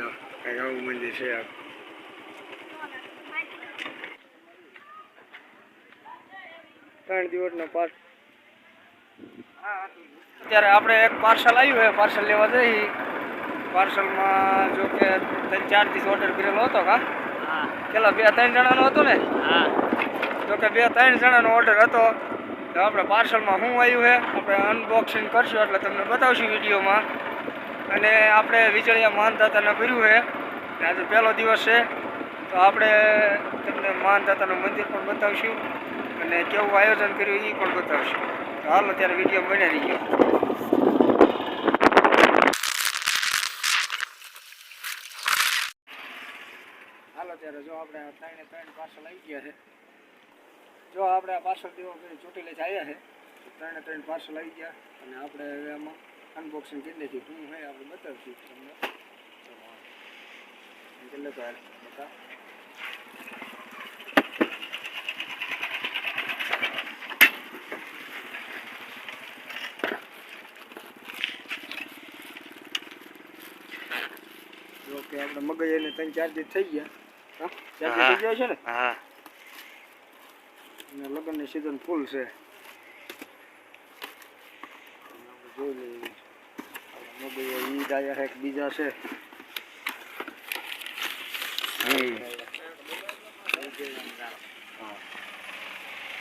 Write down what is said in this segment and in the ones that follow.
કંઈક આવું મંદિર છે આ ત્રણ દિવસનો પાસ અત્યારે આપણે એક પાર્સલ આવ્યું છે પાર્સલ લેવા જઈ. પાર્સલમાં જો કે ત્રણ ચાર દિવસ ઓર્ડર કરેલો હતો કા? હા. પેલા બે ત્રણ જણાનો હતો ને? હા. જો કે બે ત્રણ જણાનો ઓર્ડર હતો. તો આપણે પાર્સલમાં શું આવ્યું છે? આપણે અનબોક્સિંગ કરશું એટલે તમને બતાવશું વિડીયોમાં. અને આપણે વીજળીયા માનદાતાને કર્યું છે. આજે પહેલો દિવસ છે. તો આપણે તમને માનદાતાનું મંદિર પણ બતાવશું. અને કેવું આયોજન કર્યું એ પણ બતાવશું. તો હાલો ત્યારે વીડિયો બની રહીએ. હાલો ત્યારે જો આપણે ત્રણે ત્રણ પાર્સલ આવી ગયા છે. જો આપણે આ પાર્સલ દેવા કરી ચોટીલે આવ્યા છે. ત્રણે ત્રણ પાર્સલ આવી ગયા. અને આપણે હવે આમાં અનબોક્સિંગ કરી નાખ્યું શું હોય આપણે બતાવશું તમને ચલો એટલે તો હાલ બતા જો કે આપણે મગજ એને ત્રણ ચાર દિવસ થઈ ગયા હા ચાર દિવસ થઈ ગયા છે ને હા અને લગ્નની સિઝન ફૂલ છે આપણે જોઈ લઈએ આવ્યા બીજા છે?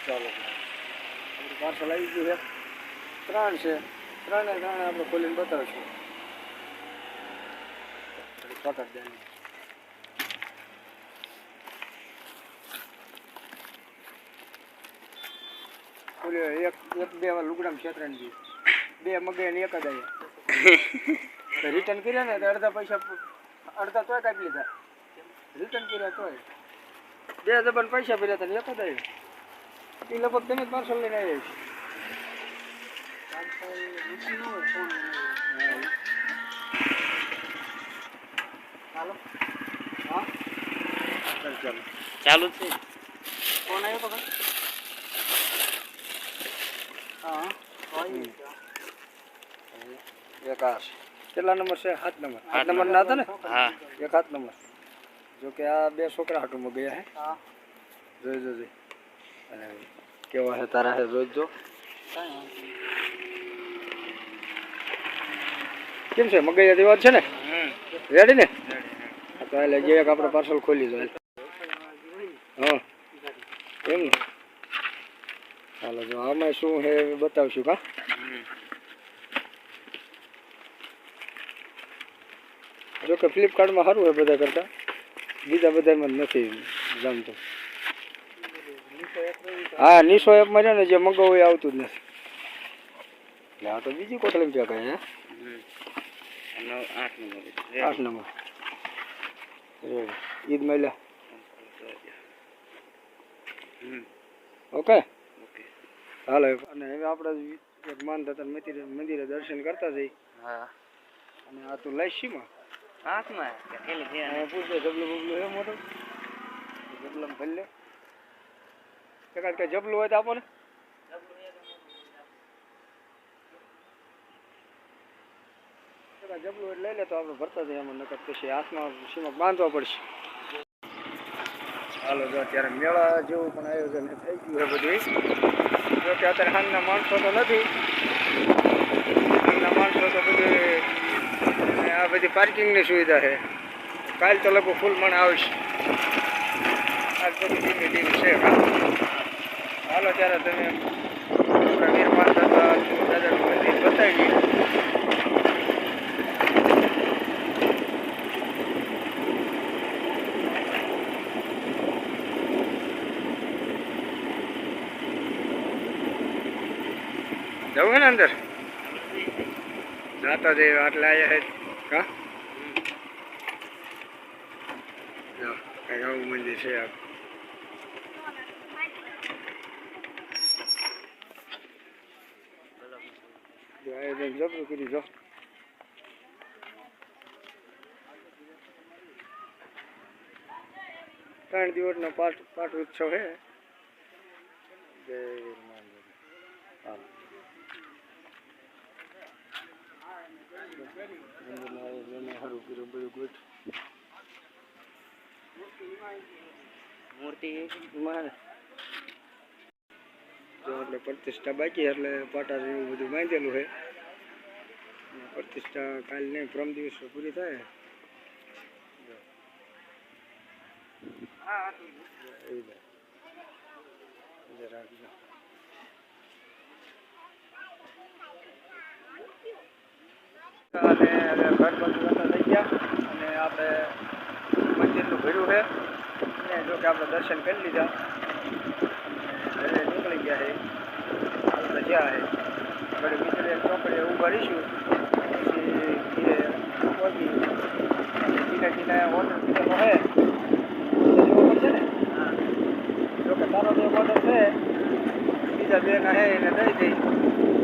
ચાલો. પાર્સલ આવી ગયું ત્રણ છે. ત્રણે ત્રણે આપણે ખોલીને બતાવીશું. પકડ દે. એક એક બે વાર લુગડામાં છેતરાની ગયું. બે મગે એક જ આવ્યા રિટર્ન કર્યા ને તો અડધા પૈસા અડધા તોય કાઢી લીધા. રિટર્ન કર્યા તોય. બે જબન પૈસા ભર્યા હતા એક જ આવ્યો. એ લગભગ તમે જ પાર્સલ લઈને આવ્યા છે. ચાલુ છે. ફોન આવ્યો તો ભાઈ હા એક આ કેટલા નંબર છે? સાત નંબર. આઠ નંબર ના હતા ને? હા. એક સાત નંબર. જો કે આ બે છોકરા હાટુમાં ગયા હે. જોઈ જોજે અને કેવા હે તારા હે? જોઈજો કેમ છે? મગૈયા દેવા છે ને? રેડી ને? તો એટલે જે એક આપણે પાર્સલ ખોલી દો હા. એમ ને? ચાલો જો આમાં શું છે એ બતાવશું કા હમ. જો કે ફ્લિપકાર્ટમાં સારું હોય બધા કરતાં બીજા બધામાં જ નથી જમતું હા નીસો એપમાં છે ને જે મગાવું એ આવતું જ નથી એટલે આ તો બીજી કોથળી ક્યાં કહે હે હમ. નવ આઠ નંબર છે. આઠ નંબર રેડી ઈદ મહિલા હમ. ઓકે ઓકે હાલો અને હવે આપણે એક માનદાતા મંદિરે મંદિરે દર્શન કરતા જઈ હા અને આ તું લઈશ શીમાં હાથમાં કે થેલી હે મોટું? જબલામાં ભરી કે જબલું હોય તો આપો જબલું એટલે લઈ લે તો આપણે ભરતા જઈએ એમાં, નકર પછી હાથમાં સીમાં બાંધવા પડશે. હાલો, જો અત્યારે મેળા જેવું પણ આયોજન થઈ ગયું છે બધું. જો કે અત્યારે હાલના માણસો તો નથી. માણસો તો બધું આ બધી પાર્કિંગની સુવિધા છે. કાલ તો લગભગ ફૂલ પણ આવશે. કાલ બધું ધીમે ધીમે છે. હાલો. ત્યારે તમે આપણા વીર માતા દાદાનું મંદિર બતાવી જવું છે ને અંદર? જાતા જઈએ આટલા આવ્યા છે. કંઈક આવું મંદિર છે આ આયોજન જબરું કરી જો ત્રણ દિવસનો પાઠ પાઠ ઉત્સવ છે જય હનુમાન હા મંદિરના આયોજન સારું સારું કર્યું બધું ગુડ મૂર્તિ એટલે પ્રતિષ્ઠા બાકી એટલે પાટા એવું બધું બાંધેલું છે. પ્રતિષ્ઠા કાલ નહીં પ્રમ દિવસ પૂરી થાય. રાખજો અને હવે ઘર બાજુ જતા થઈ ગયા અને આપણે મંદિરનું ભર્યું છે. ને જો કે આપણે દર્શન કરી લીધા. અને હવે નીકળી ગયા છે. આપણે જ્યાં છે. ઘડી વીજળી ચોકડીએ ઊભા રહીશું. પછી ધીરે પહોંચી અને ધીરે ધીરે ઓર્ડર કરેલો છે જોવો પડશે ને જો કે તારો જે ઓર્ડર છે, બીજા બે ના હે એને દઈ દઈ.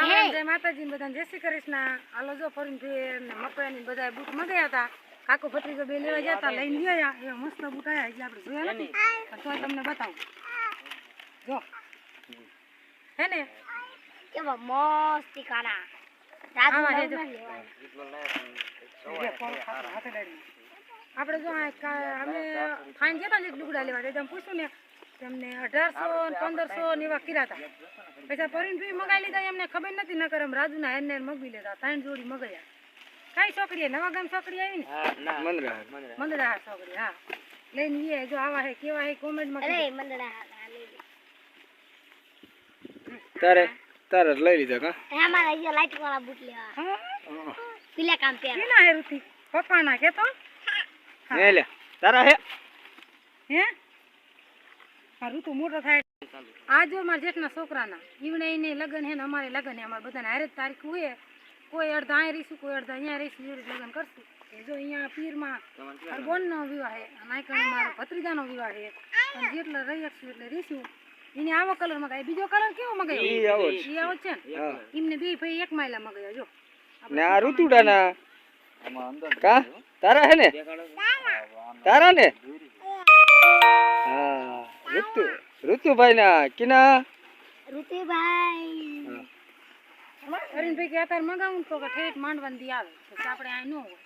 રામ રામ જય માતાજી ને બધાને જય શ્રી કૃષ્ણ. હાલો જો ફરીને ફેર ને બધા બૂટ મગાયા હતા. કાકો ભત્રીજો બે લેવા ગયા હતા લઈને ગયા મસ્ત બૂટ એટલે આપણે જોયા નથી. પણ તમને બતાવું. જો. હે ને? કેવા મસ્તી કાના આવા હે રાજુ જો. આપણે અમે ફાઈન ગયા હતા ને લુગડા લેવા. પૂછ્યું ને તેમને અઢારસો પંદરસો ને એવા કર્યા હતા. પૈસા પરીને મગાવી લીધા એમને ખબર નથી નકર એમ રાજુના હેર મગવી લેતા ત્રણ જોડી મગાયા કઈ છોકરી નવા ગામ છોકરી આવી ને? હા ના. મંદરા. મંદરા છોકરી હા. લઈને એ જો આવા હે કેવા હે કોમેન્ટમાં અરે મંદડા હા, લઈ લે. તારે તારે લઈ લીધા કા? એ અમારા અહીંયા લાઈટ વાળા બૂટ લેવા. હા? પીલા કામ પે કેના હે રૂતી? પપ્પા ના કે તો હે લે તારા હે? હે? ઋતુ મોટો થાય. આ જો મારા જેઠના છોકરાના. ઈવડે એને લગ્ન હે ને અમારે લગ્ન હે. અમારે બધાને હારે જ તારીખ હોય. કોઈ અડધા અહીંયા રહીશું કોઈ અડધા અહીંયા રહીશું એવી લગ્ન કરશું. એ જો અહીંયા પીરમાં મારા બોનનો વિવાહ હે નાયકણ મારો ભત્રીજાનો વિવાહ હે. અને જેટલા રહી શકશું એટલે રહીશું. એને આવો કલર મગાય બીજો કલર કેવો ઈ મગાયો આવો ઈ આવો છે ને? એમને બે ભાઈ એક માયલા મગાયા જો. ને આ ઋતુડાના. કા? તારા હે ને? તારા ને? ઋતુ ઋતુભાઈ ના કિના? ઋતુભાઈ. અરવિંદભાઈ કે અત્યારે મગાવું તો કે ઠેઠ માંડવાની દી આવે આપણે આ ન હોય.